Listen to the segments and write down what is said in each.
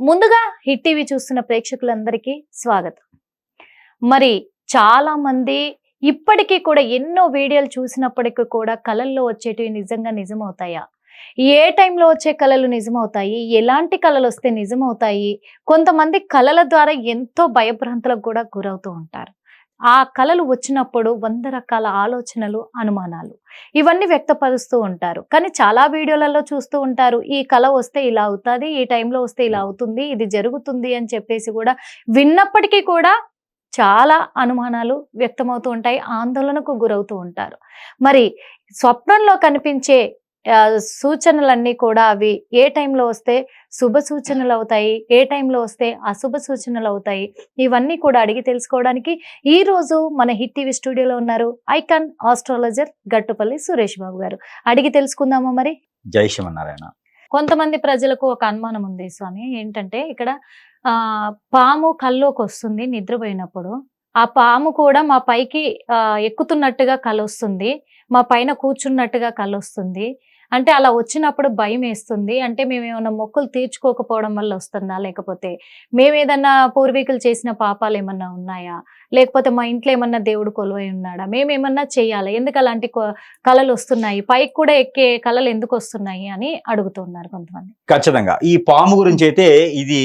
ముందుగా hit TV చూస్తున్న ప్రేక్షకులందరికీ స్వాగతం. మరి చాలా మంది ఇప్పటికీ కూడా ఎన్నో వీడియోలు చూసినప్పటికీ కూడా కళల్లో వచ్చేటివి నిజంగా నిజమవుతాయా? ఏ టైంలో వచ్చే కళలు నిజమవుతాయి? ఎలాంటి కళలు వస్తే నిజమవుతాయి? కొంతమంది కళల ద్వారా ఎంతో భయభ్రాంతులకు కూడా గురవుతూ ఉంటారు. ఆ కళలు వచ్చినప్పుడు వంద రకాల ఆలోచనలు అనుమానాలు. ఇవన్నీ వ్యక్తపరుస్తూ ఉంటారు. కానీ చాలా వీడియోలలో చూస్తూ ఉంటారు. ఈ కళ వస్తే ఇలా అవుతుంది ఈ టైంలో వస్తే ఇలా అవుతుంది ఇది జరుగుతుంది అని చెప్పేసి కూడా విన్నప్పటికీ కూడా చాలా అనుమానాలు వ్యక్తమవుతూ ఉంటాయి ఆందోళనకు గురవుతూ ఉంటారు. మరి స్వప్నంలో కనిపించే సూచనలన్నీ కూడా అవి ఏ టైంలో వస్తే శుభ సూచనలు అవుతాయి ఏ టైంలో వస్తే అశుభ సూచనలు అవుతాయి ఇవన్నీ కూడా అడిగి తెలుసుకోవడానికి ఈ రోజు మన హిట్ టీవీ స్టూడియోలో ఉన్నారు ఐకాన్ ఆస్ట్రాలజర్ గట్టుపల్లి సురేష్ బాబు గారు. అడిగి తెలుసుకుందామా మరి? జై శ్రీమన్నారాయణ. కొంతమంది ప్రజలకు ఒక అనుమానం ఉంది స్వామి. ఏంటంటే ఇక్కడ ఆ పాము కల్లోకి వస్తుంది నిద్రపోయినప్పుడు. ఆ పాము కూడా మా పైకి ఎక్కుతున్నట్టుగా కల వస్తుంది మా పైన కూర్చున్నట్టుగా కల వస్తుంది అంటే అలా వచ్చినప్పుడు భయం వేస్తుంది. అంటే మేము ఏమైనా మొక్కులు తీర్చుకోకపోవడం వల్ల వస్తుందా? లేకపోతే మేము ఏదన్నా పూర్వీకులు చేసిన పాపాలు ఏమన్నా ఉన్నాయా? లేకపోతే మా ఇంట్లో ఏమన్నా దేవుడు కొలువై ఉన్నాడా? మేము ఏమన్నా చేయాలా? ఎందుకు అలాంటి కళలు వస్తున్నాయి? పైకి కూడా ఎక్కే కళలు ఎందుకు వస్తున్నాయి? అని అడుగుతున్నారు కొంతమంది. ఖచ్చితంగా. ఈ పాము గురించి అయితే ఇది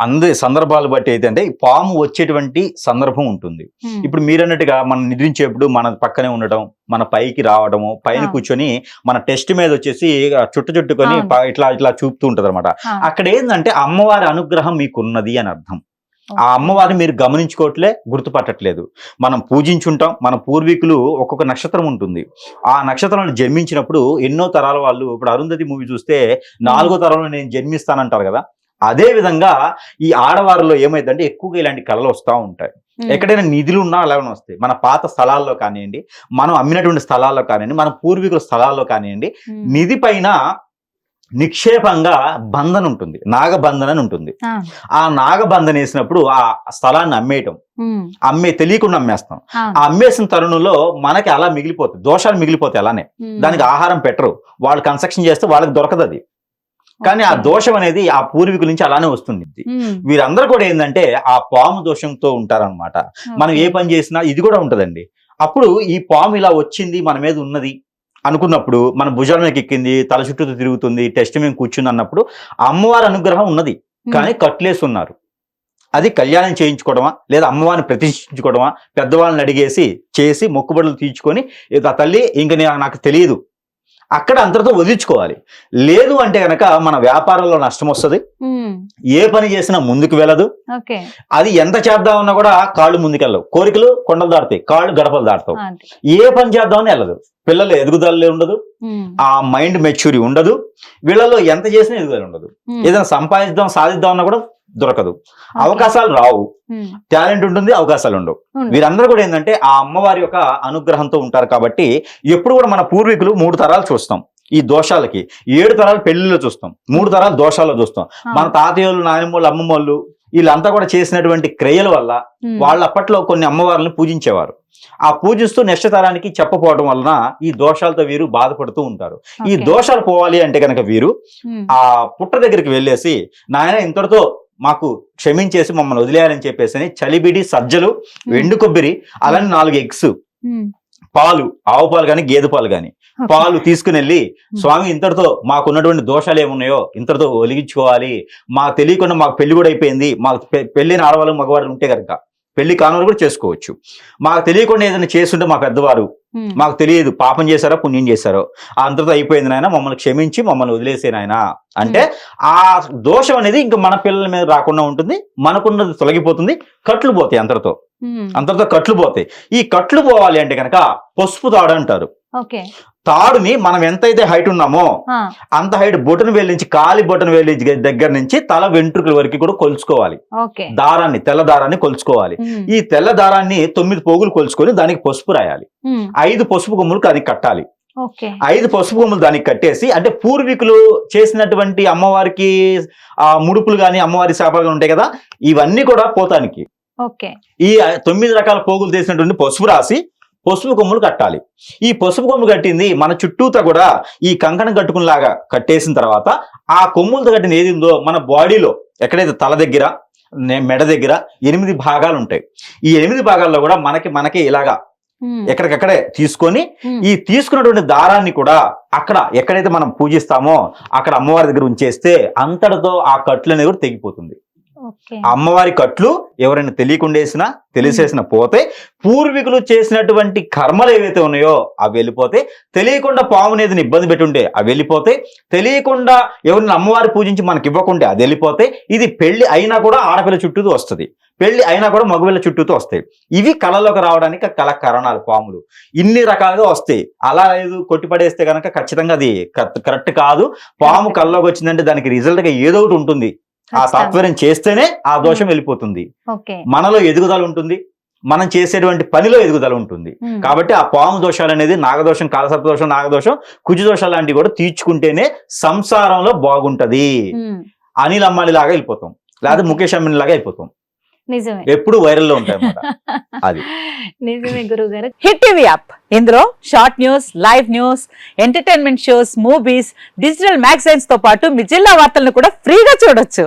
అందరి సందర్భాలు బట్టి అయితే అంటే పాము వచ్చేటువంటి సందర్భం ఉంటుంది. ఇప్పుడు మీరు అన్నట్టుగా మనం నిద్రించేప్పుడు మన పక్కనే ఉండటం మన పైకి రావడము పైన. కూర్చొని మన టెస్ట్ మీద వచ్చేసి చుట్టు చుట్టుకొని ఇట్లా ఇట్లా చూపుతూ ఉంటది అనమాట అక్కడ ఏంటంటే అమ్మవారి అనుగ్రహం మీకున్నది అని అర్థం. ఆ అమ్మవారిని మీరు గమనించుకోవట్లే గుర్తుపట్టట్లేదు. మనం పూజించుంటాం మన పూర్వీకులు ఒక్కొక్క నక్షత్రం ఉంటుంది. ఆ నక్షత్రంలో జన్మించినప్పుడు ఎన్నో తరాల వాళ్ళు ఇప్పుడు అరుంధతి మూవీ చూస్తే నాలుగో తరంలో నేను జన్మిస్తానంటారు కదా? అదే విధంగా ఈ ఆడవారిలో ఏమైందంటే ఎక్కువగా ఇలాంటి కళలు వస్తూ ఉంటాయి. ఎక్కడైనా నిధులు ఉన్నా అలాగే వస్తాయి. మన పాత స్థలాల్లో కానివ్వండి మనం అమ్మినటువంటి స్థలాల్లో కానివ్వండి మన పూర్వీకుల స్థలాల్లో కానివ్వండి నిధి పైన నిక్షేపంగా బంధన ఉంటుంది. నాగబంధన అని ఉంటుంది. ఆ, నాగబంధన వేసినప్పుడు ఆ స్థలాన్ని అమ్మేయటం. అమ్మే తెలియకుండా అమ్మేస్తాం. ఆ, అమ్మేసిన తరుణంలో మనకి అలా మిగిలిపోతాయి దోషాలు మిగిలిపోతాయి అలానే. దానికి ఆహారం పెట్టరు. వాళ్ళు కన్స్ట్రక్షన్ చేస్తే వాళ్ళకి దొరకదు అది. కానీ ఆ. దోషం అనేది ఆ పూర్వీకుల నుంచి అలానే వస్తుంది. వీరందరూ కూడా ఏంటంటే ఆ పాము దోషంతో ఉంటారన్నమాట. మనం ఏ. పని చేసినా ఇది కూడా ఉంటదండి. అప్పుడు ఈ పాము ఇలా వచ్చింది మన మీద ఉన్నది అనుకున్నప్పుడు మన భుజాల మీద ఎక్కింది తల చుట్టూ తిరుగుతుంది టెస్ట్ మేము కూర్చుంది అన్నప్పుడు అమ్మవారి అనుగ్రహం ఉన్నది. కానీ కట్లేసి ఉన్నారు. అది కళ్యాణం చేయించుకోవడమా లేదా అమ్మవారిని ప్రతిష్ఠించుకోవడమా పెద్దవాళ్ళని అడిగేసి చేసి మొక్కుబడులు తీర్చుకొని "ఇది ఆ తల్లి ఇంక నాకు తెలియదు. అక్కడ అంతటితో వదిలించుకోవాలి. లేదు అంటే గనక మన వ్యాపారంలో నష్టం వస్తుంది. ఏ పని చేసినా ముందుకు వెళ్ళదు. అది ఎంత చేద్దామన్నా కూడా కాళ్ళు ముందుకెళ్ళవు. కోరికలు కొండలు దాటుతాయి కాళ్ళు గడపలు అంతే. ఏ పని చేద్దామని వెళ్ళదు. పిల్లలు ఎదుగుదల ఉండదు. ఆ మైండ్ మెచ్యూరి ఉండదు. వీళ్ళలో ఎంత చేసినా ఎదుగుదల ఉండదు. ఏదైనా సంపాదిద్దాం సాధిద్దాం అన్నా కూడా దొరకదు. అవకాశాలు రావు. టాలెంట్ ఉంటుంది అవకాశాలు ఉండవు. ఉండు. వీరందరూ కూడా ఏంటంటే ఆ అమ్మవారి యొక్క అనుగ్రహంతో ఉంటారు కాబట్టి ఎప్పుడు కూడా మన పూర్వీకులు మూడు తరాలు చూస్తాం. ఈ దోషాలకి ఏడు తరాలు పెళ్ళిలో చూస్తాం. మూడు తరాలు దోషాల్లో చూస్తాం. మన తాతయ్యలు నాయనమ్మలు అమ్మమ్మలు వీళ్ళంతా కూడా చేసినటువంటి క్రియల వల్ల వాళ్ళు అప్పట్లో కొన్ని అమ్మవార్లను పూజించేవారు. ఆ పూజిస్తూ నెక్స్ట్ తరానికి చెప్పపోవడం వలన ఈ దోషాలతో వీరు బాధపడుతూ ఉంటారు. ఈ. దోషాలు పోవాలి అంటే కనుక వీరు ఆ పుట్ట దగ్గరికి వెళ్ళేసి నాయన ఇంతటితో మాకు క్షమించేసి మమ్మల్ని వదిలేయాలని చెప్పేసి అని చలిబిడి సజ్జలు వెండు కొబ్బరి అలానే నాలుగు ఎగ్స్. పాలు ఆవు పాలు కానీ గేదె పాలు కానీ. పాలు తీసుకుని వెళ్ళి స్వామి ఇంతటితో మాకున్నటువంటి దోషాలు ఏమున్నాయో ఇంతటితో ఒలిగించుకోవాలి. మాకు తెలియకుండా మాకు పెళ్ళి కూడా అయిపోయింది. మాకు పెళ్ళైన ఆడవాళ్ళు మగవాళ్ళు ఉంటే కనుక పెళ్ళి కానులు కూడా చేసుకోవచ్చు. మాకు తెలియకుండా ఏదైనా చేస్తుంటే మా పెద్దవారు మాకు తెలియదు పాపం చేశారో పుణ్యం చేశారో. ఆ అంతటితో అయిపోయింది నాయన మమ్మల్ని క్షమించి మమ్మల్ని వదిలేసే నాయన. అంటే ఆ దోషం అనేది ఇంకా మన పిల్లల మీద రాకుండా ఉంటుంది మనకున్నది తొలగిపోతుంది కట్లు పోతాయి అంతటితో. ఉమ్, అంతటితో కట్లు పోతాయి. ఈ కట్లు పోవాలి అంటే కనుక పసుపు తాడు అంటారు. తాడుని మనం ఎంతైతే హైట్ ఉన్నామో అంత హైట్ బొటన్ వేలు నుంచి కాలి బొటన్ వేలు దగ్గర నుంచి తల వెంట్రుకల వరకు కూడా కొలుచుకోవాలి. దారాన్ని తెల్ల దారాన్ని కొలుచుకోవాలి. ఈ తెల్ల దారాన్ని తొమ్మిది పోగులు కొలుచుకొని దానికి పసుపు రాయాలి. ఐదు పసుపు కొమ్ములు దానికి కట్టాలి. ఐదు పసుపు కొమ్ములు దానికి కట్టేసి అంటే పూర్వీకులు చేసినటువంటి అమ్మవారికి ఆ ముడుపులు కానీ అమ్మవారి శాపాలు గాని ఉంటాయి కదా ఇవన్నీ కూడా పోతానికి. ఓకే. ఈ తొమ్మిది రకాల పోగులు చేసినటువంటి పసుపు రాసి పసుపు కొమ్ములు కట్టాలి. ఈ పసుపు కొమ్ము కట్టింది మన చుట్టూతా కూడా ఈ కంకణం కట్టుకునేలాగా కట్టేసిన తర్వాత ఆ కొమ్ములతో కట్టిన ఏది ఉందో మన బాడీలో ఎక్కడైతే తల దగ్గర మెడ దగ్గర ఎనిమిది భాగాలు ఉంటాయి. ఈ ఎనిమిది భాగాల్లో కూడా మనకి మనకి ఇలాగా ఎక్కడికక్కడే తీసుకొని ఈ తీసుకున్నటువంటి దారాన్ని కూడా అక్కడ ఎక్కడైతే మనం పూజిస్తామో అక్కడ అమ్మవారి దగ్గర ఉంచేస్తే అంతటితో ఆ కట్లు అనేది కూడా తెగిపోతుంది. అమ్మవారి కట్లు ఎవరైనా తెలియకుండా వేసినా తెలిసేసిన పోతే పూర్వీకులు చేసినటువంటి కర్మలు ఏవైతే ఉన్నాయో అవి వెళ్ళిపోతే తెలియకుండా పాము అనేది ఇబ్బంది పెట్టుంటే అవి వెళ్ళిపోతే తెలియకుండా ఎవరిని అమ్మవారి పూజించి మనకి ఇవ్వకుంటే అది వెళ్ళిపోతే ఇది పెళ్ళి అయినా కూడా ఆడపిల్ల చుట్టూతో వస్తుంది. పెళ్ళి అయినా కూడా మగపిల్ల చుట్టూతో వస్తాయి. ఇవి కళలోకి రావడానికి కళ కారణాలు పాములు. ఇన్ని రకాలుగా వస్తాయి. అలా లేదు కొట్టిపడేస్తే కనుక ఖచ్చితంగా అది కరెక్ట్ కాదు. పాము కళ్ళలోకి వచ్చిందంటే దానికి రిజల్ట్గా ఏదో ఒకటి ఉంటుంది. ఆ. తాత్పర్యం చేస్తేనే ఆ దోషం వెళ్ళిపోతుంది. మనలో ఎదుగుదల ఉంటుంది. మనం చేసేటువంటి పనిలో ఎదుగుదల ఉంటుంది. కాబట్టి ఆ పాము దోషాలు అనేది నాగదోషం కాలసర్ప దోషం నాగదోషం కుజు దోషాలు లాంటివి కూడా తీర్చుకుంటేనే సంసారంలో బాగుంటది. అనిల్ అమ్మాని లాగా వెళ్ళిపోతాం. లేదా ముఖేష్ అమ్మాని లాగా అయిపోతాం నిజమే. ఎప్పుడు వైరల్లో ఉంటాయి అది. నిజమే గురువు గారు హిట్ టీవీ యాప్. ఇందులో short news live news entertainment shows movies digital మ్యాగజైన్స్తో పాటు మీ జిల్లా వార్తలను కూడా ఫ్రీగా చూడొచ్చు.